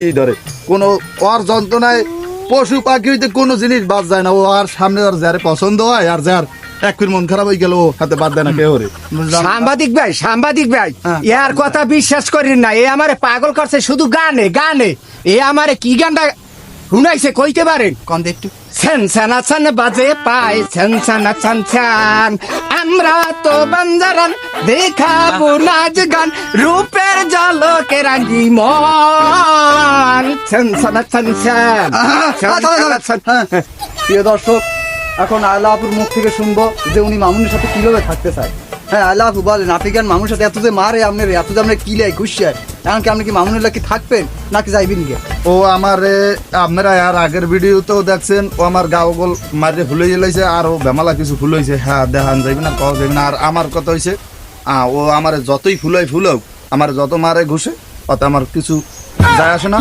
ধরে কোনো ওর যন্ত্রণায় পশু পাখি হইতে কোনো জিনিস বাদ যায় না। ও আর সামনে ওর যার পছন্দ হয় আর যার এক মন খারাপ হয়ে গেল ও হাতে বাদ দেয় না কেউ রে। সাংবাদিক ভাই সাংবাদিক ভাই এর কথা বিশ্বাস করি না এ আমারে পাগল করছে শুধু গানে গানে। এ আমারে কি গানটা শুনাইছে কইতে পারেন? দে একটু। ছান বাজে পায় ছান ছানা আমরা তো বাঞ্জারান দেখাবো নাচ গান রূপের জলকে রাঙ্গি মন। ছান ছানা হ্যাঁ প্রিয় দর্শক এখন আল্লাহপুর মুখ থেকে শুনব যে উনি মামুনের সাথে কীভাবে থাকতে চায়। হ্যাঁ আল্লাহপু বলেন আপনি কেন মামুনের সাথে এত যে মারে আপনার এত যে আপনার কিলে খুশিয়ায় এমনকি আপনি কি মামুনের লাগে থাকবেন নাকি যাইবেন গিয়ে? ও আমার, আপনারা আর আগের ভিডিওতেও দেখছেন, ও আমার গাও গোল মারে ফুলে গেলাইছে, আর ও বেমালা কিছু ফুল হয়েছে হ্যাঁ দেখান যাইবি না কওয়া যাইবি না, আর আমার কথা হয়েছে ও আমার যতই ফুলাই ফুলক আমার যত মারে ঘুষে, অত আমার কিছু যায় আসে না।